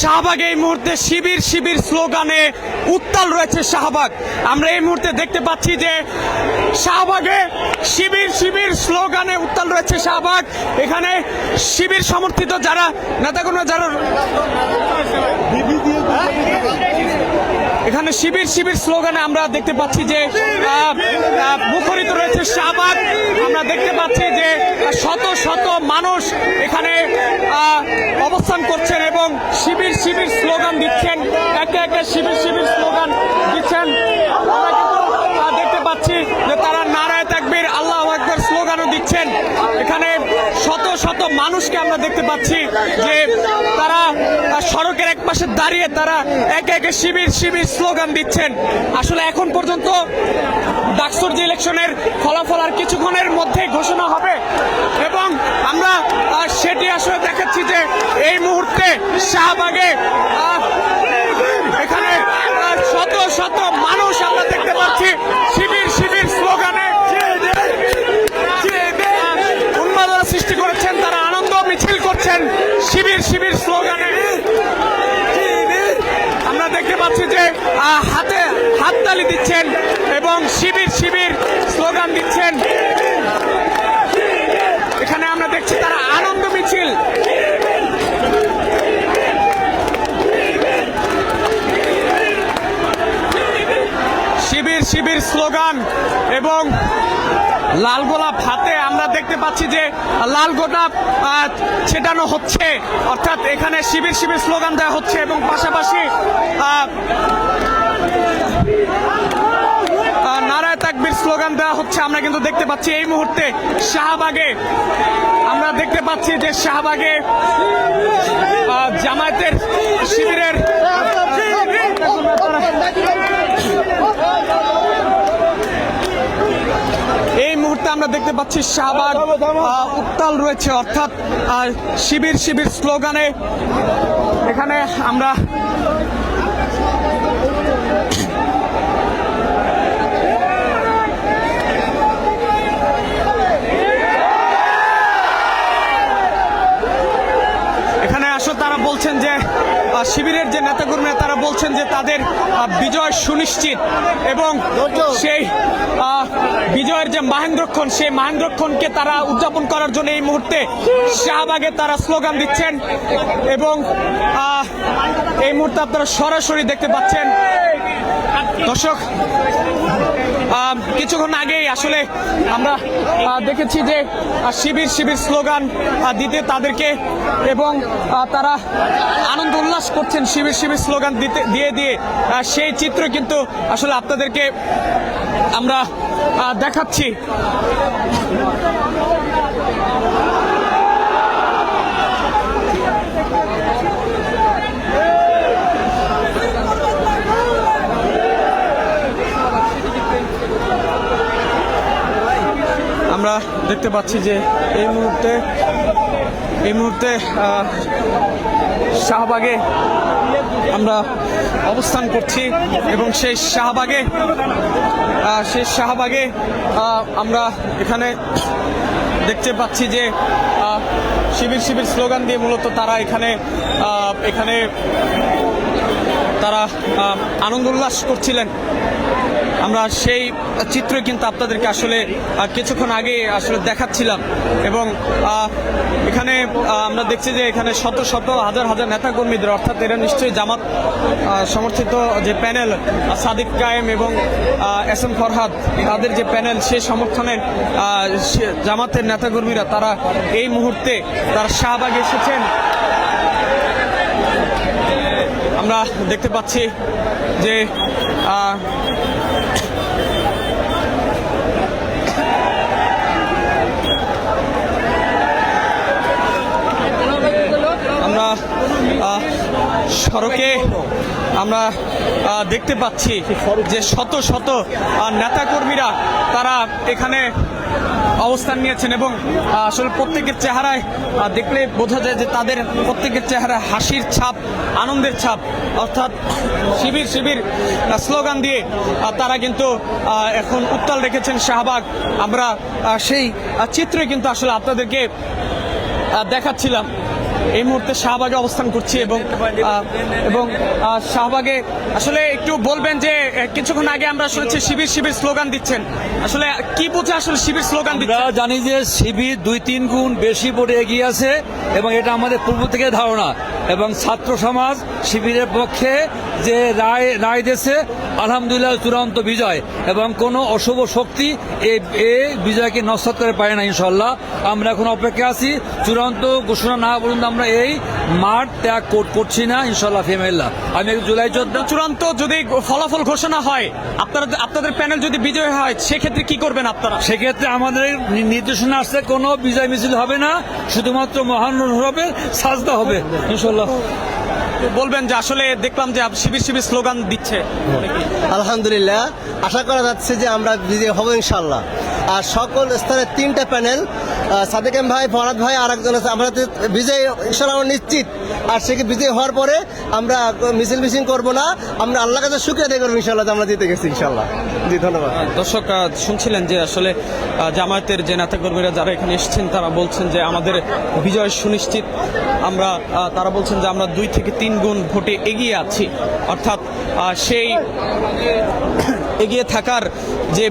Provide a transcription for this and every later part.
শাহবাগ এই মুহূর্তে শিবির শিবির স্লোগানে উত্তাল রয়েছে শাহবাগ। আমরা এই মুহূর্তে দেখতে পাচ্ছি যে শাহবাগে শিবির শিবির স্লোগানে উত্তাল রয়েছে শাহবাগ। এখানে শিবির সমর্থিত যারা নেতাকর্মী যারা এখানে শিবির শিবির স্লোগানে আমরা দেখতে পাচ্ছি যে মুখরিত রয়েছে শাহবাগ। আমরা দেখতে পাচ্ছি যে শত শত মানুষ এখানে অবস্থান করছেন এবং শিবির শিবির স্লোগান দিচ্ছেন। একে একে শিবির শিবির স্লোগান দিচ্ছেন। দেখতে পাচ্ছি যে তারা নারায় তাকবীর, আল্লাহ আকবর স্লোগানও দিচ্ছেন। এখানে শত শত মানুষকে আমরা দেখতে পাচ্ছি যে তারা সড়কের এক পাশে দাঁড়িয়ে তারা একে একে শিবির শিবির স্লোগান দিচ্ছেন। আসলে এখন পর্যন্ত ডাকসুর যে ইলেকশনের ফলাফল আর কিছুক্ষণের মধ্যে ঘোষণা হবে। এবং আমরা সেটি আসলে দেখাচ্ছি যে এই মুহূর্তে শাহবাগে পাচ্ছি যে হাতে হাততালি দিচ্ছেন এবং শিবির শিবির স্লোগান দিচ্ছেন। এখানে আমরা দেখছি তারা আনন্দ মিছিল। শিবির শিবির স্লোগান এবং লাল গোলাপ হাতে আমরা দেখতে পাচ্ছি যে লাল গোলাপ ছেটানো হচ্ছে। অর্থাৎ এখানে শিবির শিবির স্লোগান দেওয়া হচ্ছে এবং পাশাপাশি নারায় তাকবীর স্লোগান দেওয়া হচ্ছে। আমরা কিন্তু দেখতে পাচ্ছি এই মুহূর্তে শাহবাগে, আমরা দেখতে পাচ্ছি যে শাহবাগে জামায়াতের শিবিরের এই মুহূর্তে আমরা দেখতে পাচ্ছি শাহবাগ উত্তাল রয়েছে অর্থাৎ শিবির শিবির স্লোগানে এখানে আমরা এখানে আসলে তারা বলছেন যে শিবিরের যে নেতাকর্মীরা তারা বলছেন যে তাদের বিজয় সুনিশ্চিত এবং সেই আহ, বিজয়ের যে মাহেন্দ্রক্ষণ, সেই মাহেন্দ্রক্ষণকে তারা উদযাপন করার জন্য এই মুহূর্তে শাহবাগে তারা স্লোগান দিচ্ছেন এবং এই মুহূর্তে আপনারা সরাসরি দেখতে পাচ্ছেন। দর্শক কিছুক্ষণ আগেই আসলে আমরা দেখেছি যে শিবির শিবির স্লোগান দিতে তাদেরকে এবং তারা আনন্দ উল্লাস করছেন শিবির শিবির স্লোগান দিতে, দিয়ে দিয়ে। সেই চিত্র কিন্তু আসলে আপনাদেরকে আমরা দেখাচ্ছি। আমরা দেখতে পাচ্ছি যে এই মুহূর্তে এই মুহূর্তে শাহবাগে আমরা অবস্থান করছি এবং সেই শাহবাগে সেই শাহবাগে আমরা এখানে দেখতে পাচ্ছি যে শিবির শিবির স্লোগান দিয়ে মূলত তারা এখানে এখানে তারা আনন্দ উল্লাস করছিলেন। আমরা সেই চিত্র কিন্তু আপনাদেরকে আসলে কিছুক্ষণ আগে আসলে দেখাচ্ছিলাম। এবং এখানে আমরা দেখছি যে এখানে শত শত হাজার হাজার নেতাকর্মীদের, অর্থাৎ এরা নিশ্চয়ই জামাত সমর্থিত যে প্যানেল, সাদিক কায়েম এবং এস এম ফরহাদ, তাদের যে প্যানেল সে সমর্থনে জামাতের নেতাকর্মীরা, তারা এই মুহূর্তে তারা শাহবাগে এসেছেন। আমরা দেখতে পাচ্ছি যে সড়কে আমরা দেখতে পাচ্ছি যে শত শত নেতাকর্মীরা তারা এখানে অবস্থান নিয়েছেন এবং আসলে প্রত্যেকের চেহারায় দেখলে বোঝা যায় যে তাদের প্রত্যেকের চেহারায় হাসির ছাপ, আনন্দের ছাপ। অর্থাৎ শিবির শিবির স্লোগান দিয়ে তারা কিন্তু এখন উত্তাল রেখেছেন শাহবাগ। আমরা সেই চিত্রে কিন্তু আসলে আপনাদেরকে দেখাচ্ছিলাম। এই মুহূর্তে শাহবাগে অবস্থান করছি এবং এবং শাহবাগে আসলে একটু বলবেন যে কিছুক্ষণ আগে আমরা শুনেছি শিবির শিবির স্লোগান দিচ্ছেন। আসলে কি বুঝে আসলে শিবির স্লোগান আমরা দিচ্ছেন? জানি যে শিবির দুই তিন গুণ বেশি পড়ে এগিয়ে আছে এবং এটা আমাদের পূর্ব থেকে ধারণা। এবং ছাত্র সমাজ শিবিরের পক্ষে যে রায় রায় দেশে আলহামদুলিল্লাহ চূড়ান্ত বিজয়। এবং কোনো অশুভ শক্তি এই বিজয়কে নষ্ট করে পারে না ইনশাল্লাহ আমরা এখন অপেক্ষা আছি। চূড়ান্ত ঘোষণা না পর্যন্ত আমরা এই মাঠ ত্যাগ কর- করছি না ইনশাল্লাহ ফেমেল্লা আমি জুলাই চোদ্দ চূড়ান্ত যদি ফলাফল ঘোষণা হয় আপনারা আপনাদের প্যানেল যদি বিজয় হয় সেক্ষেত্রে কি করবেন আপনারা? সেক্ষেত্রে আমাদের নির্দেশনা আসছে কোনো বিজয় মিছিল হবে না শুধুমাত্র মহান হবে সাজদা হবে ইনশাল্লাহ বলবেন যে আসলে দেখলাম যে শিবির শিবির স্লোগান দিচ্ছে। আলহামদুলিল্লাহ। আশা করা যাচ্ছে যে আমরা বিজয়ী হব ইনশাল্লাহ আর সকল স্তরের তিনটা প্যানেল সাদেকেম ভাই, ফরাদ ভাই, আর একজন আছে। আমরা বিজয়ী ইনশাল্লাহ নিশ্চিত। আর সে বিজয়ী হওয়ার পরে আমরা মিছিল মিছিল করব না, আমরা আল্লাহ কাছে শুক্রিয়া আদায় করব ইনশাল্লাহ আমরা জিতে গেছি ইনশাল্লাহ জি, ধন্যবাদ। দর্শক শুনছিলেন যে আসলে জামায়াতের যে নেতাকর্মীরা যারা এখানে এসেছেন, তারা বলছেন যে আমাদের বিজয় সুনিশ্চিত। আমরা তারা বলছেন যে আমরা দুই থেকে তিন গুণ ভোটে এগিয়ে আছি। অর্থাৎ সেই এগিয়ে থাকার যে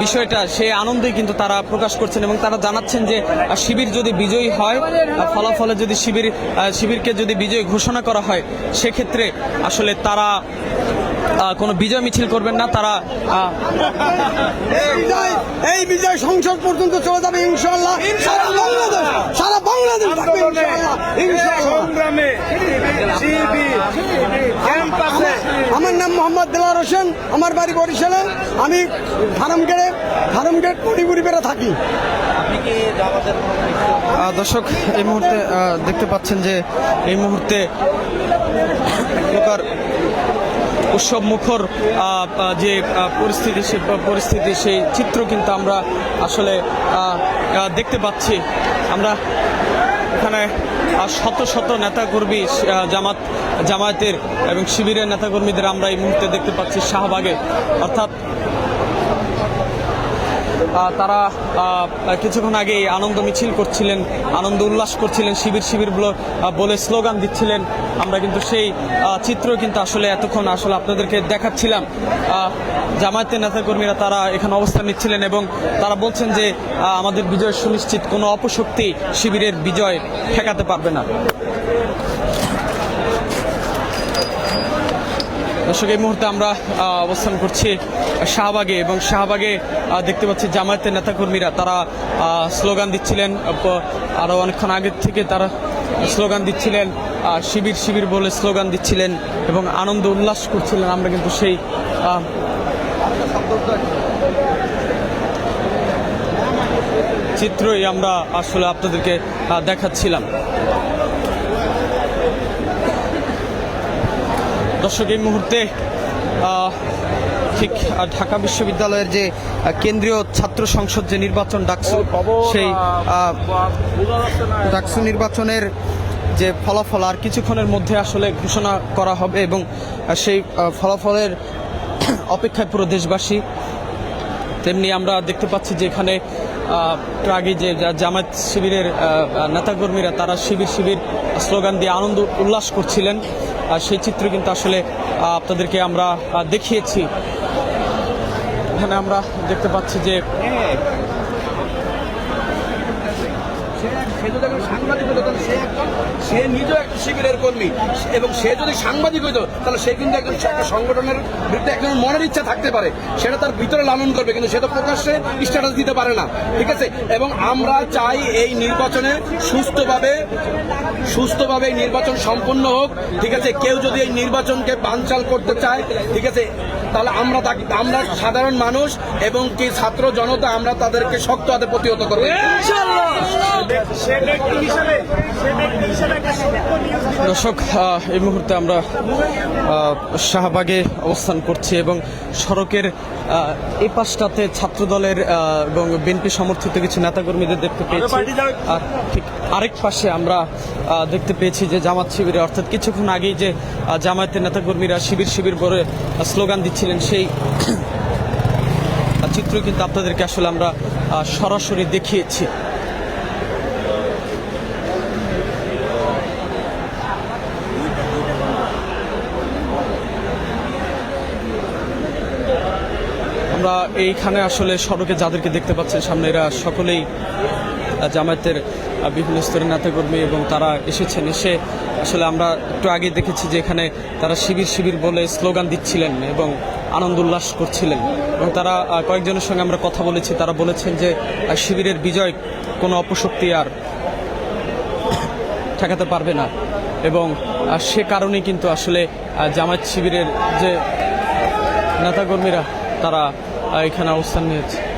বিষয়টা সে আনন্দই কিন্তু তারা প্রকাশ করছেন এবং তারা জানাচ্ছেন যে শিবির যদি বিজয়ী হয় ফলাফলে যদি শিবির শিবিরকে যদি বিজয়ী ঘোষণা করা হয় সেক্ষেত্রে আসলে তারা কোনো বিজয় মিছিল করবেন না তারা এই বিজয় সংসদ পর্যন্ত চলে যাবে ইনশাল্লাহ সারা বাংলাদেশ সারা বাংলাদেশ থাকবে ইনশাল্লাহ ইনশাল্লাহ আমার নাম মোহাম্মদ দেলার হোসেন আমার বাড়ি বরিশালে। আমি ফার্মগেটে ফার্মগেট পরিপুরিপেরা থাকি। দর্শক এই মুহূর্তে দেখতে পাচ্ছেন যে এই মুহূর্তে প্রকার উৎসব মুখর যে পরিস্থিতি সে পরিস্থিতি সেই চিত্র কিন্তু আমরা আসলে দেখতে পাচ্ছি। আমরা এখানে শত শত নেতাকর্মী জামাত, জামায়াতের এবং শিবিরের নেতাকর্মীদের আমরা এই মুহূর্তে দেখতে পাচ্ছি শাহবাগে। অর্থাৎ তারা কিছুক্ষণ আগে আনন্দ মিছিল করছিলেন, আনন্দ উল্লাস করছিলেন, শিবির শিবির বলে- স্লোগান দিচ্ছিলেন। আমরা কিন্তু সেই চিত্র কিন্তু আসলে এতক্ষণ আসলে আপনাদেরকে দেখাচ্ছিলাম। জামায়াতের নেতাকর্মীরা তারা এখানে অবস্থান নিচ্ছিলেন এবং তারা বলছেন যে আমাদের বিজয় সুনিশ্চিত, কোনো অপশক্তি শিবিরের বিজয় ঠেকাতে পারবে না। দর্শক এই মুহূর্তে আমরা অবস্থান করছি শাহবাগে এবং শাহবাগে দেখতে পাচ্ছি জামায়াতের নেতাকর্মীরা তারা স্লোগান দিচ্ছিলেন আহ, প- আরও অনেকক্ষণ আগের থেকে তারা স্লোগান দিচ্ছিলেন শিবির শিবির বলে স্লোগান দিচ্ছিলেন এবং আনন্দ উল্লাস করছিলেন আমরা কিন্তু সেই চিত্রই আমরা আসলে আপনাদেরকে দেখাচ্ছিলাম। দর্শক এই মুহূর্তে ঠিক ঢাকা বিশ্ববিদ্যালয়ের যে কেন্দ্রীয় ছাত্র সংসদ যে নির্বাচন ডাকসু সেই ডাকসু নির্বাচনের যে ফলাফল আর কিছুক্ষণের মধ্যে আসলে ঘোষণা করা হবে এবং সেই ফলাফলের অপেক্ষায় পুরো দেশবাসী তেমনি আমরা দেখতে পাচ্ছি যে এখানে আগে যে জামায়াত শিবিরের নেতাকর্মীরা, তারা শিবির শিবির স্লোগান দিয়ে আনন্দ, উল্লাস করছিলেন। আর সেই চিত্র কিন্তু আসলে আপনাদেরকে আমরা দেখিয়েছি। এখানে আমরা দেখতে পাচ্ছি যে, সে যদি একজন সাংবাদিক হতো সে একজন সে নিজেও একটা শিবিরের কর্মী। এবং সে যদি সাংবাদিক হতো তাহলে সে কিন্তু একজন একটা সংগঠনের বিরুদ্ধে একজন মনের ইচ্ছা থাকতে পারে। সেটা তার ভিতরে লালন করবে কিন্তু সে তো প্রকাশ্যে স্ট্যাটাস দিতে পারে না। ঠিক আছে? এবং আমরা চাই এই নির্বাচনে সুস্থভাবে সুস্থভাবে এই নির্বাচন সম্পন্ন হোক। ঠিক আছে? কেউ যদি এই নির্বাচনকে বানচাল করতে চায় ঠিক আছে? তাহলে আমরা তাকে আমরা সাধারণ মানুষ এবং কি ছাত্র জনতা আমরা তাদেরকে শক্ত হাতে প্রতিহত করব। দর্শক এই মুহূর্তে আমরা শাহবাগে অবস্থান করছি এবং সড়কের এই পাশটাতে ছাত্রদলের এবং বিএনপি সমর্থিত কিছু নেতাকর্মীদের দেখতে পেয়েছি। আর ঠিক আরেক পাশে আমরা দেখতে পেয়েছি যে জামাত শিবিরে অর্থাৎ কিছুক্ষণ আগেই যে জামায়াতের নেতাকর্মীরা শিবির শিবির করে স্লোগান দিচ্ছিলেন সেই চিত্র কিন্তু আপনাদেরকে আসলে আমরা সরাসরি দেখিয়েছি। আমরা এইখানে আসলে সড়কে যাদেরকে দেখতে পাচ্ছেন সামনে এরা সকলেই জামায়াতের বিভিন্ন স্তরের নেতাকর্মী এবং তারা এসেছেন। এসে আসলে আমরা একটু আগে দেখেছি যে এখানে তারা শিবির শিবির বলে স্লোগান দিচ্ছিলেন এবং আনন্দ উল্লাস করছিলেন। এবং তারা কয়েকজনের সঙ্গে আমরা কথা বলেছি। তারা বলেছেন যে শিবিরের বিজয় কোনো অপশক্তি আর ঠেকাতে পারবে না। এবং সে কারণেই কিন্তু আসলে জামায়াত শিবিরের যে নেতাকর্মীরা, তারা এখানে অবস্থান নিয়েছে